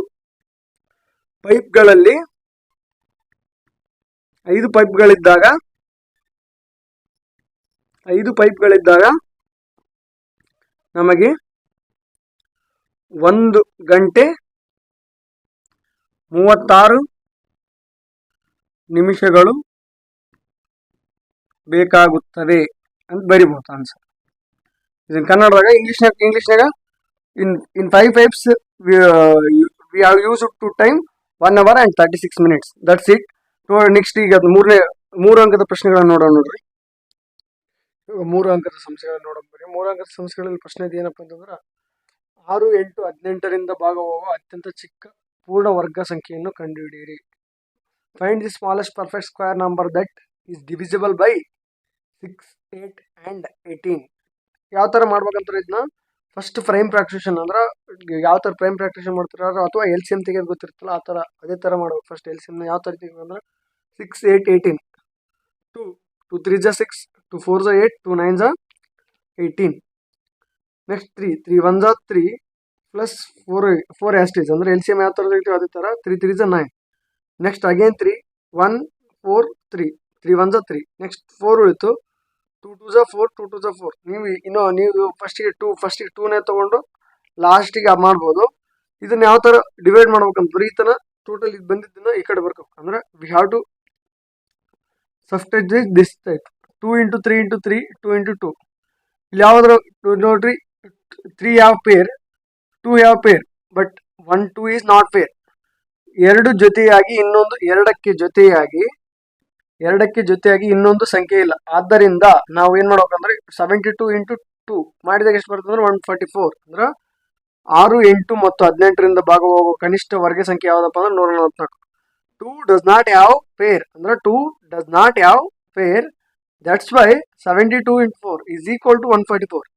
S1: ಪೈಪ್ಗಳಲ್ಲಿ ಐದು ಪೈಪ್ಗಳಿದ್ದಾಗ ಐದು ಪೈಪ್ಗಳಿದ್ದಾಗ ನಮಗೆ ಒಂದು ಗಂಟೆ ಮೂವತ್ತಾರು ನಿಮಿಷಗಳು ಬೇಕಾಗುತ್ತದೆ ಅಂತ ಬರಿಬಹುದು ಆನ್ಸರ್ ಇದನ್ನು ಕನ್ನಡದಾಗ ಇಂಗ್ಲೀಷ್ನಾಗ ಇಂಗ್ಲೀಷ್ನಾಗ in in five pipes we have use to time one hour and thirty six minutes that's it next ಈಗ ಮೂರನೇ, ಮೂರು ಅಂಕದ ಪ್ರಶ್ನೆಗಳನ್ನು ನೋಡೋಣ ನೋಡ್ರಿ. ಮೂರು ಅಂಕದ ಸಂಸ್ಥೆಗಳನ್ನ ನೋಡೋಕೆ ಬರ್ರಿ ಮೂರು ಅಂಕದ ಸಂಸ್ಥೆಗಳಲ್ಲಿ ಪ್ರಶ್ನೆ ಏನಪ್ಪ ಅಂತಂದ್ರೆ, ಆರು, ಎಂಟು, ಹದಿನೆಂಟರಿಂದ ಭಾಗವಾಗುವ ಅತ್ಯಂತ ಚಿಕ್ಕ ಪೂರ್ಣ ವರ್ಗ ಸಂಖ್ಯೆಯನ್ನು ಕಂಡುಹಿಡಿಯಿರಿ. Find the smallest perfect square number that is divisible by six eight and eighteen ಯಾವ ಥರ ಮಾಡ್ಬೇಕಂತಾರೆ ಇದನ್ನ ಫಸ್ಟ್ ಫ್ರೈಮ್ ಪ್ರಾಕ್ಟೇಷನ್ ಅಂದ್ರೆ, ಯಾವ ಥರ ಫ್ರೈಮ್ ಪ್ರಾಕ್ಟೇಷನ್ ಮಾಡ್ತಾರೋ ಅಥವಾ ಎಲ್ ಸಿ ಎಂ ತೆಗೆದು ಗೊತ್ತಿರ್ತಲ್ಲ ಆ ಥರ ಅದೇ ಥರ ಮಾಡ್ಬೇಕು ಫಸ್ಟ್ ಎಲ್ ಸಿ ಎಮ್ನ ಯಾವ ಥರ ತೆಗೆದು ಅಂದ್ರೆ six eight eighteen two two three ಜ ಸಿಕ್ಸ್ ಟು ಫೋರ್ ಜಾ eight two nine ಝ eighteen. Next three three one ಜಾ ತ್ರೀ ಪ್ಲಸ್ ಫೋರ್ ಫೋರ್ ಆಸ್ಟೇಜ್. ಅಂದರೆ ಎಲ್ ಸಿ ಎಂ ಯಾವ ಥರ ಇರ್ತೀವಿ ಅದೇ ಥರ ತ್ರೀ ತ್ರೀ ಜ nine. Next again three, one, four, three. Three one ಜ ತ್ರೀ. ನೆಕ್ಸ್ಟ್ ಫೋರ್ ಉಳಿತು. ಟೂ ಟೂ ಝ ಫೋರ್, ಟೂ ಟೂ ಜ ಫೋರ್. ನೀವು ಇನ್ನೂ ನೀವು ಫಸ್ಟಿಗೆ ಟೂ ಫಸ್ಟಿಗೆ ಟೂನೇ ತೊಗೊಂಡು ಲಾಸ್ಟಿಗೆ ಮಾಡ್ಬೋದು. ಇದನ್ನ ಯಾವ ಥರ ಡಿವೈಡ್ ಮಾಡ್ಬೇಕಂದ್ರೆ ಈ ಥರ ಟೋಟಲ್ ಇದು ಬಂದಿದ್ದನ್ನ ಈ ಕಡೆ ಬರ್ಬೇಕು ಅಂದ್ರೆ we have to substage this type two into three into three two into two ಇಲ್ಲಿ ಯಾವ್ದಾರ ನೋಡ್ರಿ ತ್ರೀ ಯಾವ ಪೇರ್ ಟೂ ಯಾವ pair but one two is not pair ಎರಡು ಜೊತೆಯಾಗಿ ಇನ್ನೊಂದು, ಎರಡಕ್ಕೆ ಜೊತೆಯಾಗಿ ಎರಡಕ್ಕೆ ಜೊತೆಯಾಗಿ ಇನ್ನೊಂದು ಸಂಖ್ಯೆ ಇಲ್ಲ. ಆದ್ದರಿಂದ ನಾವು ಏನ್ ಮಾಡ್ಬೇಕಂದ್ರೆ ಸೆವೆಂಟಿ ಟೂ ಇಂಟು ಟೂ ಮಾಡಿದಾಗ ಎಷ್ಟು ಬರ್ತದೆ ಅಂದ್ರೆ ಒನ್ ಫಾರ್ಟಿ ಫೋರ್ ಅಂದ್ರೆ ಆರು, ಎಂಟು ಮತ್ತು ಹದಿನೆಂಟರಿಂದ ಭಾಗವಾಗುವ ಕನಿಷ್ಠ ವರ್ಗ ಸಂಖ್ಯೆ ಯಾವ್ದಪ್ಪ ಅಂದ್ರೆ ನೂರ ನಲವತ್ನಾಲ್ಕು. ಟೂ ಡಸ್ ನಾಟ್ ಯಾವ ಪೇರ್ ಅಂದ್ರೆ ಟೂ ಡಸ್ ನಾಟ್ ಯಾವ pair that's why seventy two into four is equal to one forty four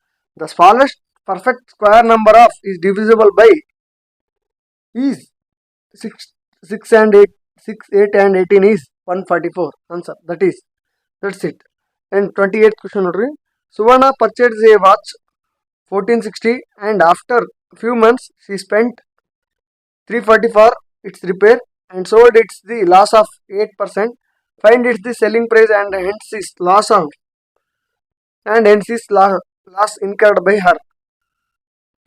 S1: the smallest perfect square number of is divisible by is 6 6 and 8 6 8 and 18 is 144 answer that is that's it and 28th question ನೋಡ್ರಿ ಸುವರ್ಣ purchased a watch 1460 and after few months she spent 340 for its repair and sold its the loss of 8% Find its the selling price and hence is loss of, and hence is loss incurred by her.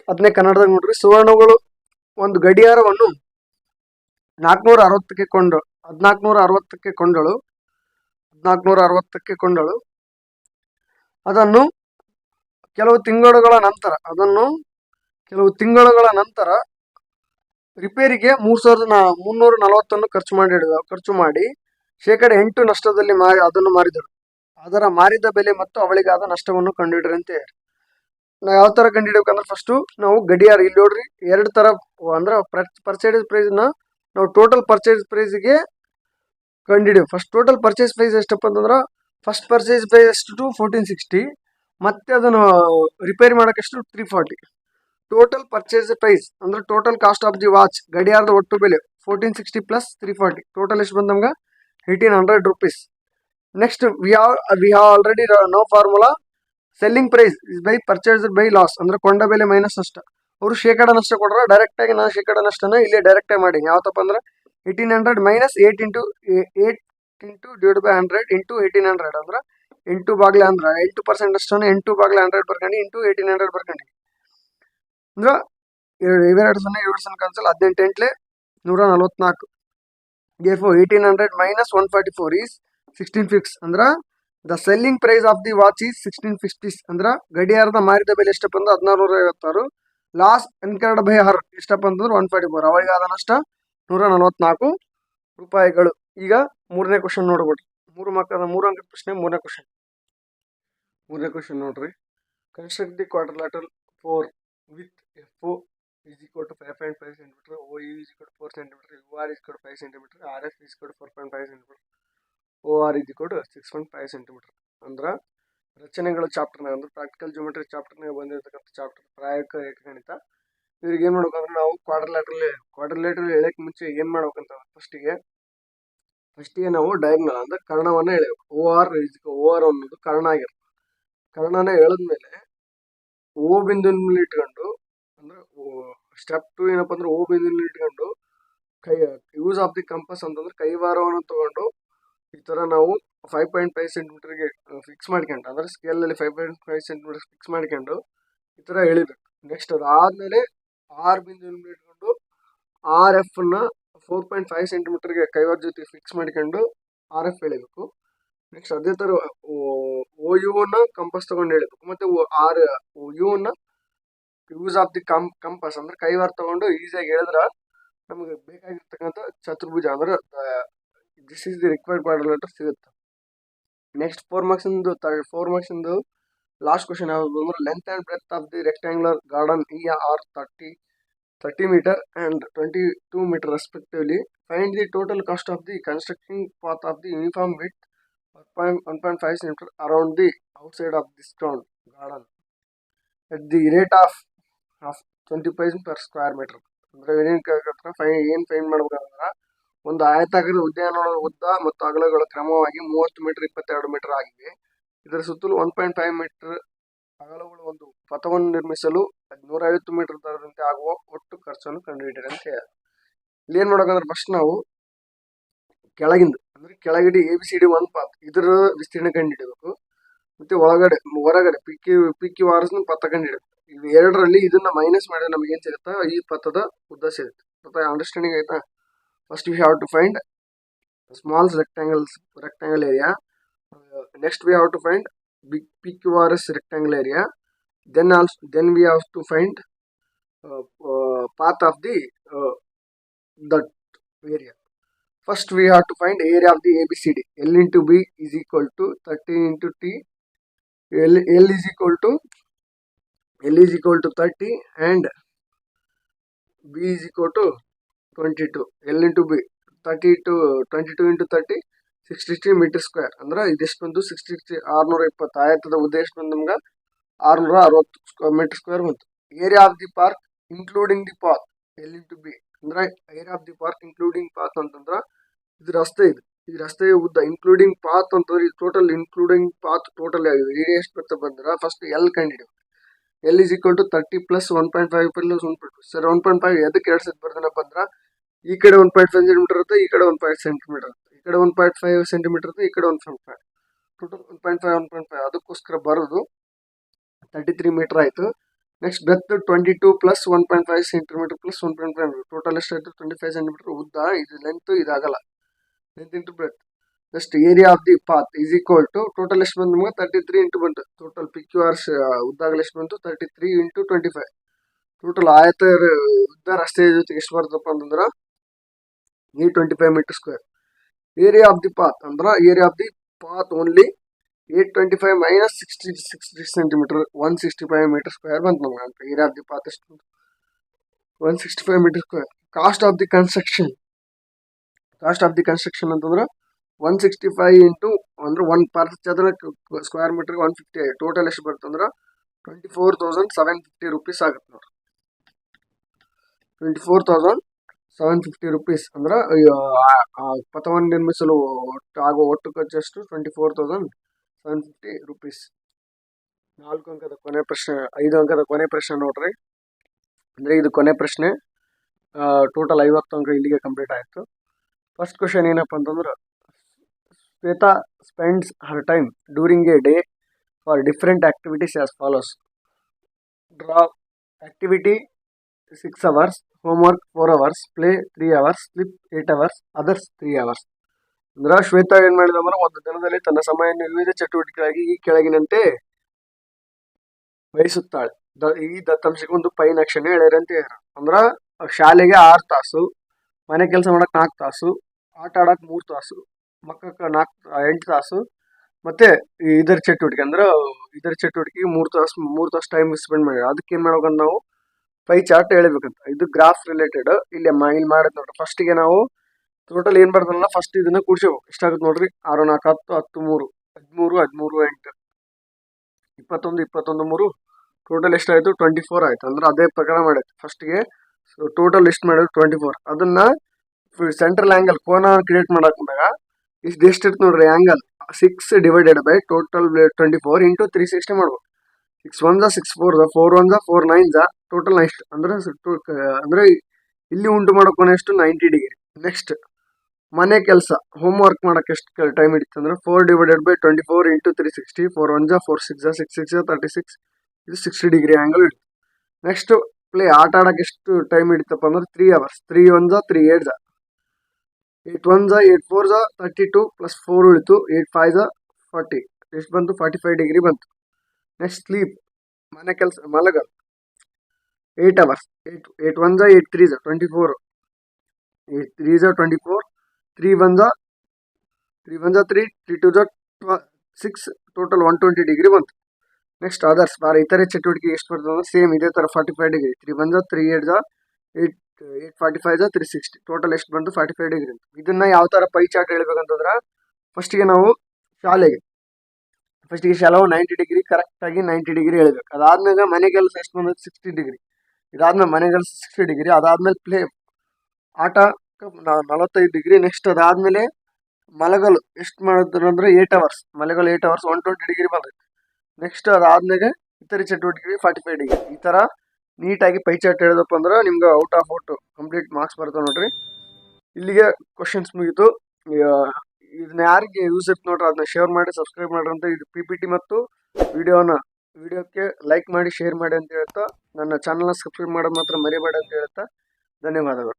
S1: ಅದನ್ನೇ ಕನ್ನಡದಾಗ ನೋಡ್ರಿ, ಸುವರ್ಣಗಳು ಒಂದು ಗಡಿಯಾರವನ್ನು ನಾಲ್ಕುನೂರ ಅರವತ್ತಕ್ಕೆ ಕೊಂಡು ಹದಿನಾಲ್ಕುನೂರ ಅರವತ್ತಕ್ಕೆ ಕೊಂಡಳು ಹದಿನಾಲ್ಕುನೂರ ಅರವತ್ತಕ್ಕೆ ಕೊಂಡಳು. ಅದನ್ನು ಕೆಲವು ತಿಂಗಳುಗಳ ನಂತರ, ಅದನ್ನು ಕೆಲವು ತಿಂಗಳುಗಳ ನಂತರ ರಿಪೇರಿಗೆ ಮೂರು ಸಾವಿರದ ನಾ ಮುನ್ನೂರ ನಲವತ್ತನ್ನು ಖರ್ಚು ಮಾಡಿ ಖರ್ಚು ಮಾಡಿ ಶೇಕಡ ಎಂಟು ನಷ್ಟದಲ್ಲಿ ಮಾರಿ, ಅದನ್ನು ಮಾರಿದರು. ಅದರ ಮಾರಿದ ಬೆಲೆ ಮತ್ತು ಅವಳಿಗಾದ ನಷ್ಟವನ್ನು ಕಂಡುಹಿಡ್ರಿ ಅಂತ ನಾವು ಯಾವ ತರ ಕಂಡುಹಿಡಬೇಕಂದ್ರೆ ಫಸ್ಟು ನಾವು ಗಡಿಯಾರ, ಇಲ್ಲಿ ನೋಡ್ರಿ, ಎರಡು ತರ ಅಂದ್ರೆ ಪರ್ಚೇಸ್ ಪ್ರೈಸ್ನ ನಾವು ಟೋಟಲ್ ಪರ್ಚೇಸ್ ಪ್ರೈಸ್ಗೆ ಕಂಡುಹಿಡಿಯೋ ಫಸ್ಟ್ ಟೋಟಲ್ ಪರ್ಚೇಸ್ ಪ್ರೈಸ್ ಎಷ್ಟಪ್ಪ ಅಂತಂದ್ರೆ ಫಸ್ಟ್ ಪರ್ಚೇಸ್ ಪ್ರೈಸ್ ಎಷ್ಟು? ಟು ಫೋರ್ಟೀನ್ ಸಿಕ್ಸ್ಟಿ ಮತ್ತೆ ಅದನ್ನು ರಿಪೇರಿ ಮಾಡೋಕ್ಕೆಷ್ಟು three forty total purchase price ಅಂದ್ರೆ total cost of the watch ಗಡಿಯಾರದ ಒಟ್ಟು ಬೆಲೆ fourteen sixty plus three forty total ಎಷ್ಟು ಬಂದ ನಮ್ಗೆ? Eighteen hundred rupees next we have we have already know formula selling price is by purchase by loss ಅಂದ್ರೆ ಕೊಂಡ ಬೆಲೆ ಮೈನಸ್ ನಷ್ಟ ಅವರು ಶೇಕಡ ನಷ್ಟ ಕೊಡ್ರ ಡೈರೆಕ್ಟ್ ಆಗಿ ನಾನು ಶೇಕಡ ನಷ್ಟನ ಇಲ್ಲೇ ಡೈರೆಕ್ಟ್ ಮಾಡಿ ಯಾವತ್ತಪ್ಪ ಅಂದ್ರೆ eighteen hundred minus eight into eight into divide by hundred into eighteen hundred ಅಂದ್ರೆ ಎಂಟು ಬಾಗ್ಲೆ ಅಂದ್ರೆ ಎಂಟು ಪರ್ಸೆಂಟ್ ಅಷ್ಟನ್ನು ಎಂಟು ಬಾಗ್ಲೆ ಹಂಡ್ರೆಡ್ ಬರ್ಕೊಂಡು ಇಂಟು ಏಯ್ಟೀನ್ ಹಂಡ್ರೆಡ್ ಬರ್ಕೊಂಡು. ಅಂದ್ರೆ ಇವೆರಡು ಸೊನ್ನೆ ಎರಡು ಸೊನ್ನೆ ಕನ್ಸಲ್ ಹದಿನೆಂಟು ಎಂಟ್ಲೆ ನೂರ ನಲವತ್ನಾಲ್ಕು. ಫೋ eighteen hundred minus one forty four is sixteen fix ಅಂದ್ರೆ the selling price of the watch is sixteen fifties ಅಂದ್ರೆ ಗಡಿಯಾರದ ಮಾರಿದ ಬೆಲೆ ಎಷ್ಟಪ್ಪ ಅಂದ್ರೆ ಹದಿನಾರು ಐವತ್ತಾರು ಲಾಸ್ ಎನ್ಕರ್ಡ್ ಬೈ ಹರ್ ಎಷ್ಟಪ್ಪ ಅಂತಂದ್ರೆ ಒನ್ ಫಾರ್ಟಿ ಫೋರ್ ಅವಳಿಗೆ ಆದ ನಷ್ಟ ನೂರ ನಲವತ್ನಾಲ್ಕು ರೂಪಾಯಿಗಳು. ಈಗ ಮೂರನೇ ಕ್ವಶನ್ ನೋಡ್ಬಿಡ್ರಿ ಮೂರು ಮಕ್ಕಳ ಮೂರು ಅಂಕದ ಪ್ರಶ್ನೆ, ಮೂರನೇ ಕ್ವಶನ್ ಮೂರನೇ ಕ್ವಶನ್ ನೋಡ್ರಿ. Construct the quadrilateral four with F is equal to 5.5 centimeter, OU is equal to 4 centimeter, UR is equal to 5 centimeter, RF is equal to 4.5 centimeter, OR is equal to 6.5 centimeter. ಅಂದ್ರೆ ರಚನೆಗಳು ಚಾಪ್ಟರ್ನ ಅಂದ್ರೆ practical geometry ಚಾಪ್ಟರ್ನಾಗ ಬಂದಿರತಕ್ಕಂಥ chapter ಪ್ರಾಯೋಗಿಕ ಏಕಗಣಿತ. ಇವ್ರಿಗೆ ಏನು ಮಾಡ್ಬೇಕಂದ್ರೆ ನಾವು ಕ್ವಾಡ್ರಲೇಟರ್ ಕ್ವಾಡ್ರಲೇಟರ್ ಎಳೆಯಕ್ಕೆ ಮುಂಚೆ ಏನು ಮಾಡ್ಬೇಕಂತ ಫಸ್ಟಿಗೆ ಫಸ್ಟಿಗೆ ನಾವು ಡಯಾಗ್ನಲ್ ಅಂದ್ರೆ ಕರ್ಣವನ್ನ ಎಳೆಯಬೇಕು. ಓ ಆರ್ ಓ ಆರ್ ಅನ್ನೋದು ಕರ್ಣ ಆಗಿರ್ತದೆ. ಕರ್ಣನ ಎಳೆದ್ಮೇಲೆ ಓ ಬಿಂದುವಿನಲ್ಲಿ ಇಟ್ಕೊಂಡು ಅಂದ್ರೆ ಸ್ಟೆಪ್ ಟು ಏನಪ್ಪ ಅಂದ್ರೆ, ಓ ಬೀದಿಲಿ ಇಟ್ಕೊಂಡು ಕೈ ಯೂಸ್ ಆಫ್ ದಿ ಕಂಪಸ್ ಅಂತಂದ್ರೆ ಕೈವಾರವನ್ನು ತಗೊಂಡು ಈ ತರ ನಾವು ಫೈವ್ ಪಾಯಿಂಟ್ ಫೈವ್ ಸೆಂಟಿಮೀಟರ್ಗೆ ಫಿಕ್ಸ್ ಮಾಡ್ಕೊಂಡು, ಅಂದ್ರೆ ಸ್ಕೇಲಲ್ಲಿ five point five centimetre fix ಮಾಡ್ಕೊಂಡು ಈ ತರ ಎಳಿಬೇಕು. ನೆಕ್ಸ್ಟ್ ಅದಾದ್ಮೇಲೆ ಆರ್ ಬಿಂದು ಇಟ್ಕೊಂಡು ಆರ್ ಎಫ್ನ ಫೋರ್ ಪಾಯಿಂಟ್ ಫೈವ್ ಸೆಂಟಿಮೀಟರ್ಗೆ ಕೈವಾರ ಜೊತೆ ಫಿಕ್ಸ್ ಮಾಡ್ಕೊಂಡು ಆರ್ ಎಫ್ ಎಳಿಬೇಕು. ನೆಕ್ಸ್ಟ್ ಅದೇ ತರ, ಓ ಯು ನ ಕಂಪಸ್ ತಗೊಂಡು ಎಳಿಬೇಕು. ಮತ್ತೆ ಆರ್ ಯು ನ use of the com compass ಅಂದ್ರೆ ಕೈವಾರ ತಗೊಂಡು ಈಸಿಯಾಗಿ ಹೇಳಿದ್ರ ನಮಗೆ ಬೇಕಾಗಿರ್ತಕ್ಕಂಥ ಚತುರ್ಭುಜ ಅಂದ್ರೆ this is the required quadrilateral ಸಿಗುತ್ತೆ. ನೆಕ್ಸ್ಟ್ ಫೋರ್ ಮಾರ್ಕ್ಸ್ ಇಂದು ಫೋರ್ ಮಾರ್ಕ್ಸ್ ಇಂದು ಲಾಸ್ಟ್ ಕ್ವಶನ್ ಯಾವುದು ಅಂದ್ರೆ length and breadth of the rectangular garden E are thirty thirty metre and twenty two metre respectively find the total cost of the constructing path of the uniform with one point five centimetre around the outside of this ground garden at the rate of of twenty paise per square metre ಅಂದ್ರೆ ಏನೇನು five ಏನು fine ಮಾಡ್ಬೇಕಂದ್ರೆ ಒಂದು ಆಯತಾಕಾರದ ಉದ್ಯಾನವನದ ಉದ್ದ ಮತ್ತು ಅಗಲಗಳು ಕ್ರಮವಾಗಿ ಮೂವತ್ತು ಮೀಟರ್ ಇಪ್ಪತ್ತೆರಡು ಮೀಟರ್ ಆಗಿವೆ. ಇದರ ಸುತ್ತಲೂ ಒನ್ ಪಾಯಿಂಟ್ ಫೈವ್ ಮೀಟರ್ ಅಗಲಗಳು ಒಂದು ಪಥವನ್ನು ನಿರ್ಮಿಸಲು ನೂರೈವತ್ತು ಮೀಟರ್ ದರದಂತೆ ಆಗುವ ಒಟ್ಟು ಖರ್ಚನ್ನು ಕಂಡುಹಿಡಿಯಿರಿ ಅಂತ ಹೇಳಿ. ಇಲ್ಲಿ ಏನ್ ಮಾಡ್ಬೇಕಂದ್ರೆ ಫಸ್ಟ್ ನಾವು ಕೆಳಗಿಂದ, ಅಂದ್ರೆ ಕೆಳಗಡೆ ಎ ಬಿ ಸಿ ಡಿ ಒಂದು ಪಾತ್ ಇದರ ವಿಸ್ತೀರ್ಣ ಕಂಡುಹಿಡಿಬೇಕು. ಮತ್ತೆ ಒಳಗಡೆ, ಹೊರಗಡೆ ಪಿಕ್ಕಿ ಪಿಕ್ಕಿ ವಾರಸ್ನ ಪಥ ಕಂಡುಹಿಡಿಬೇಕು. ಎರಡರಲ್ಲಿ ಇದನ್ನ ಮೈನಸ್ ಮಾಡಿದ್ರೆ ನಮ್ಗೆ ಏನು ಸಿಗುತ್ತಾ? ಈ ಪಥದ ಉದ್ದ ಸಿಗುತ್ತೆ. ಅಂಡರ್ಸ್ಟ್ಯಾಂಡಿಂಗ್ ಆಯ್ತಾ? First we have to find small rectangles rectangle area next we have to find big P Q R S rectangle area then also then we have to find path of the that area first we have to find area of the A B C D l into b is equal to thirteen into t l l is equal to l is equal to 30 and b is equal to 22 l into b thirty two twenty two into thirty sixty three metre square ಅಂದ್ರೆ ಇದೆಷ್ಟು ಬಂದು sixty three ಆರ್ನೂರ ಇಪ್ಪತ್ತು, ಆಯತದ ಉದ್ದ ಎಷ್ಟು ಬಂದು ನಮ್ಗೆ ಆರ್ನೂರ ಅರವತ್ತು ಸ್ಕ್ವೇರ್ ಮೀಟರ್ ಸ್ಕ್ವೇರ್ ಬಂತು. Area of the park including the path l into b ಅಂದ್ರೆ area of the park including path ಅಂತಂದ್ರೆ ಇದು ರಸ್ತೆ ಇದು. ಈ ರಸ್ತೆಯ ಉದ್ದ ಇನ್ಕ್ಲೂಡಿಂಗ್ ಪಾತ್ ಅಂತಂದ್ರೆ total including path total area ಎಷ್ಟು ಬರ್ತಾ ಬಂದ್ರೆ first l ಕಂಡಿಡಿವು l is equal to thirty plus one point five plus one point sir one point five ಎದಕ್ಕೆ ಎರಡು ಸೆಟ್ ಬರ್ದನಪ್ಪ ಅಂದ್ರೆ ಈ ಕಡೆ ಒನ್ ಪಾಯಿಂಟ್ ಫೈವ್ ಸೆಂಟಿಮೀಟರ್ ಇರುತ್ತೆ ಈ ಕಡೆ ಒನ್ ಪಾಯಿಂಟ್ ಸೆಂಟಿಮೀಟರ್ ಇರುತ್ತೆ ಈ ಕಡೆ ಒನ್ ಪಾಯಿಂಟ್ ಫೈವ್ ಸೆಂಟಿಮೀಟರ್ ಈ ಕಡೆ one point five total one point five one point five ಅದಕ್ಕೋಸ್ಕರ ಬರೋದು ತರ್ಟಿ ತ್ರೀ ಮೀಟರ್ ಆಯಿತು next breadth twenty two plus one point five centimetre plus one point five total ಎಷ್ಟು twenty five centimetre ಉದ್ದ ಇದು length ಇದಾಗಲ್ಲ length into breadth next area of the path is equal to total ಎಷ್ಟು ಬಂತು ನಮಗೆ thirty three into ಬಂತು total P Q R S ಉದ್ದಾಗಲು ಎಷ್ಟು ಬಂತು thirty three into twenty five total ಆಯತ ಉದ್ದ ರಸ್ತೆ ಜೊತೆಗೆ ಎಷ್ಟು ಬರ್ತಪ್ಪ ಅಂತಂದ್ರೆ ಈ twenty five metre square area of the path ಅಂದ್ರೆ area of the path only eight twenty five minus sixty sixty centimetre one sixty five metre square ಬಂತು ನಮ್ಗೆ ಅಂತ ಏರಿಯಾ ಆಫ್ ದಿ ಪಾತ್ ಎಷ್ಟು one sixty five metre square cost of the construction cost of the construction ಅಂತಂದ್ರೆ one sixty five into ಅಂದ್ರೆ one per ಚದರ square ಮೀಟರ್ಗೆ one fifty total ಎಷ್ಟು ಬರುತ್ತೆ ಅಂದ್ರೆ twenty four thousand seven fifty rupees ಆಗುತ್ತೆ ನೋಡ್ರಿ twenty four thousand seven fifty rupees ಅಂದ್ರೆ ಆ ಪಥವನ್ನು ನಿರ್ಮಿಸಲು ಒಟ್ಟು ಆಗುವ ಒಟ್ಟು ಖರ್ಚು ಎಷ್ಟು twenty four thousand seven fifty rupees ನಾಲ್ಕು ಅಂಕದ ಕೊನೆ ಪ್ರಶ್ನೆ ಐದು ಅಂಕದ ಕೊನೆ ಪ್ರಶ್ನೆ ನೋಡ್ರಿ ಅಂದರೆ ಇದು ಕೊನೆ ಪ್ರಶ್ನೆ ಟೋಟಲ್ ಐವತ್ತು ಅಂಕ ಇಲ್ಲಿಗೆ ಕಂಪ್ಲೀಟ್ ಆಯಿತು ಫಸ್ಟ್ ಕ್ವಶನ್ ಏನಪ್ಪ ಅಂತಂದ್ರೆ Shweta spends her time during a day for different activities as follows draw activity six hours homework four hours play three hours sleep eight hours others three hours ಅಂದ್ರೆ ಶ್ವೇತಾ ಏನ್ ಮಾಡಿದ ಅಂದ್ರೆ ಒಂದು ದಿನದಲ್ಲಿ ತನ್ನ ಸಮಯವನ್ನು ವಿವಿಧ ಚಟುವಟಿಕೆಗಾಗಿ ಈ ಕೆಳಗಿನಂತೆ ವಹಿಸುತ್ತಾಳೆ ದ- ಈ ದತ್ತಾಂಶಕ್ಕೆ ಒಂದು ಪೈ ನಕ್ಷೆನೆ ಹೇಳ್ಯಾರ ಅಂತ ಹೇಳ್ಯಾರ ಅಂದ್ರ ಶಾಲೆಗೆ ಆರು ತಾಸು ಮನೆ ಕೆಲಸ ಮಾಡಕ್ ನಾಲ್ಕು ತಾಸು ಆಟ ಆಡಕ್ ಮೂರು ತಾಸು ಮಕ್ಕಳ ನಾಲ್ಕು ಎಂಟು ತಾಸು. ಮತ್ತೆ ಇದರ ಚಟುವಟಿಕೆ ಅಂದ್ರೆ, ಇದರ ಚಟುವಟಿಕೆಗೆ ಮೂರು ತಾಸು ಮೂರು ತಾಸು ಟೈಮ್ ಸ್ಪೆಂಡ್ ಮಾಡಿ. ಅದಕ್ಕೆ ಏನು ಮಾಡ್ಬೇಕಂತ ನಾವು ಫೈ ಚಾರ್ಟ್ ಹೇಳ್ಬೇಕಂತ. ಇದು ಗ್ರಾಫ್ ರಿಲೇಟೆಡ್ ಇಲ್ಲಿ ಮ, ಇಲ್ಲಿ ಮಾಡೋದು ನೋಡ್ರಿ. ಫಸ್ಟಿಗೆ ನಾವು ಟೋಟಲ್ ಏನ್ ಬರ್ತದಲ್ಲ ಫಸ್ಟ್ ಇದನ್ನ ಕೂಡ್ಸೇವು. ಎಷ್ಟಾಗುತ್ತೆ ನೋಡ್ರಿ? ಆರು ನಾಲ್ಕು ಹತ್ತು ಹತ್ತು, ಮೂರು. ಹದಿಮೂರು ಹದಿಮೂರು, ಎಂಟು. ಇಪ್ಪತ್ತೊಂದು ಇಪ್ಪತ್ತೊಂದು, ಮೂರು. ಟೋಟಲ್ ಎಷ್ಟಾಯ್ತು ಟ್ವೆಂಟಿ ಫೋರ್ ಆಯ್ತು. ಅಂದ್ರೆ ಅದೇ ಪ್ರಕಾರ ಮಾಡೈತೆ ಫಸ್ಟಿಗೆ ಟೋಟಲ್ ಎಷ್ಟು ಮಾಡಿದ್ರು ಟ್ವೆಂಟಿ ಫೋರ್ ಅದನ್ನ ಸೆಂಟ್ರಲ್ ಆಂಗಲ್ ಕೋನ ಕ್ರಿಯೇಟ್ ಮಾಡಕೊಂಡಾಗ ಇಷ್ಟು ಎಷ್ಟು ಇರ್ತದೆ ನೋಡ್ರಿ angle six divided by total twenty four into three sixty ಮಾಡ್ಬೋದು. ಸಿಕ್ಸ್ ಒನ್ ದ ಸಿಕ್ಸ್ ಫೋರ್ ದ ಫೋರ್ ಒನ್ ಜಾ ಫೋರ್ ನೈನ್ ಟೋಟಲ್ ನೈಸ್ಟ್ ಅಂದರೆ ಅಂದರೆ ಇಲ್ಲಿ ಉಂಟು ಮಾಡೋ ಕೋನ ಎಷ್ಟು? ನೈಂಟಿ ಡಿಗ್ರಿ ನೆಕ್ಸ್ಟ್ ಮನೆ ಕೆಲಸ ಹೋಮ್ ವರ್ಕ್ ಮಾಡೋಕ್ಕೆ ಎಷ್ಟು ಟೈಮ್ ಹಿಡಿತು ಅಂದ್ರೆ four divided by twenty four into three sixty four one ಜಾ four six six six thirty six ಇದು ಸಿಕ್ಸ್ಟಿ ಡಿಗ್ರಿ ಆ್ಯಂಗಲ್ ಹಿಡಿತು ನೆಕ್ಸ್ಟ್ ಪ್ಲೇ ಆಟ ಆಡೋಕ್ಕೆ ಎಷ್ಟು ಟೈಮ್ ಹಿಡಿತಪ್ಪ ಅಂದ್ರೆ ತ್ರೀ ಅವರ್ಸ್ ತ್ರೀ ಒನ್ ಜಾ ತ್ರೀ ಏಟ್ ಜಾ ಏಟ್ ಒನ್ ಜ ಏಟ್ ಫೋರ್ ಜ ತರ್ಟಿ ಟು ಪ್ಲಸ್ ಫೋರ್ ಉಳಿತು, ಏಟ್ ಫೈವ್ ಜ ಫಾರ್ಟಿ. ಎಷ್ಟು ಬಂತು ಫಾರ್ಟಿ ಫೈವ್ ಡಿಗ್ರಿ ಬಂತು. ನೆಕ್ಸ್ಟ್ ಸ್ಲೀಪ್, ಮನೆ ಕೆಲಸ ಮಲಗ eight hours, eight eight one ಜ ಏಟ್ ತ್ರೀ ಜ ಟ್ವೆಂಟಿ ಫೋರ್. ಏಟ್ ತ್ರೀ ಜ ಟ್ವೆಂಟಿ ಫೋರ್. ತ್ರೀ ಒನ್ ಜ ತ್ರೀ ಒನ್ ಜ ತ್ರೀ ತ್ರೀ ಟು ಜಾ six, total one twenty degree ಬಂತು. ನೆಕ್ಸ್ಟ್ ಅದರ್ಸ್, ಬಾರ ಇತರೆ ಚಟುವಟಿಕೆ ಎಷ್ಟು ಬರ್ತದೆ, ಸೇಮ್ ಇದೇ ಥರ forty five degree. Three one ಜ ತ್ರೀ ಏಟ್ ಜ eight eight forty five three sixty total ಎಷ್ಟು ಬಂತು ಫಾರ್ಟಿ ಫೈವ್ ಡಿಗ್ರಿ ಇದನ್ನ ಯಾವ ಥರ ಪೈ ಚಾರ್ಟ್ ಹೇಳ್ಬೇಕಂತಂದ್ರೆ ಫಸ್ಟಿಗೆ ನಾವು ಶಾಲೆಗೆ ಫಸ್ಟಿಗೆ ಶಾಲವು ನೈಂಟಿ ಡಿಗ್ರಿ ಕರೆಕ್ಟಾಗಿ ನೈಂಟಿ ಡಿಗ್ರಿ ಹೇಳ್ಬೇಕು. ಅದಾದ್ಮೇಲೆ ಮನೆ ಕೆಲಸ ಎಷ್ಟು ಬಂದದ್ದು ಸಿಕ್ಸ್ಟಿ ಡಿಗ್ರಿ ಇದಾದ್ಮೇಲೆ ಮನೆ ಕೆಲಸ ಸಿಕ್ಸ್ಟಿ ಡಿಗ್ರಿ ಅದಾದ್ಮೇಲೆ ಪ್ಲೇ ಆಟ ನಲವತ್ತೈದು ಡಿಗ್ರಿ ನೆಕ್ಸ್ಟ್ ಅದಾದ್ಮೇಲೆ ಮಲಗಲು. ಎಷ್ಟು ಮಾಡಿದ್ರು ಅಂದ್ರೆ ಏಟ್ ಅವರ್ಸ್ ಮಲಗಲು eight hours one twenty degree ಬಂದೈತೆ. ನೆಕ್ಸ್ಟ್ ಅದಾದ್ಮೇಲೆ ಇತರೆ ಚಟುವಟಿಕೆ ಫಾರ್ಟಿ ಫೈವ್ ಡಿಗ್ರಿ ಈ ಥರ ನೀಟಾಗಿ ಪೈ ಚಾರ್ಟ್ ಹೇಳಿದಪ್ಪ ಅಂದ್ರೆ ನಿಮ್ಗೆ out of out complete marks ಬರ್ತಾವೆ ನೋಡ್ರಿ. ಇಲ್ಲಿಗೆ ಕ್ವಶನ್ಸ್ ಮುಗೀತು. ಇದನ್ನ ಯಾರಿಗೆ ಯೂಸ್ ಇತ್ತು ನೋಡ್ರಿ ಅದನ್ನ ಶೇರ್ ಮಾಡಿ ಸಬ್ಸ್ಕ್ರೈಬ್ ಮಾಡ್ರಿ ಅಂತ ಇದು ಪಿ ಪಿ ಟಿ ಮತ್ತು ವಿಡಿಯೋನ ವಿಡಿಯೋಕ್ಕೆ ಲೈಕ್ ಮಾಡಿ ಶೇರ್ ಮಾಡಿ ಅಂತ ಹೇಳ್ತಾ, ನನ್ನ ಚಾನಲ್ನ ಸಬ್ಸ್ಕ್ರೈಬ್ ಮಾಡೋದು ಮಾತ್ರ ಮರಿಬೇಡ ಅಂತ ಹೇಳ್ತಾ, ಧನ್ಯವಾದಗಳು.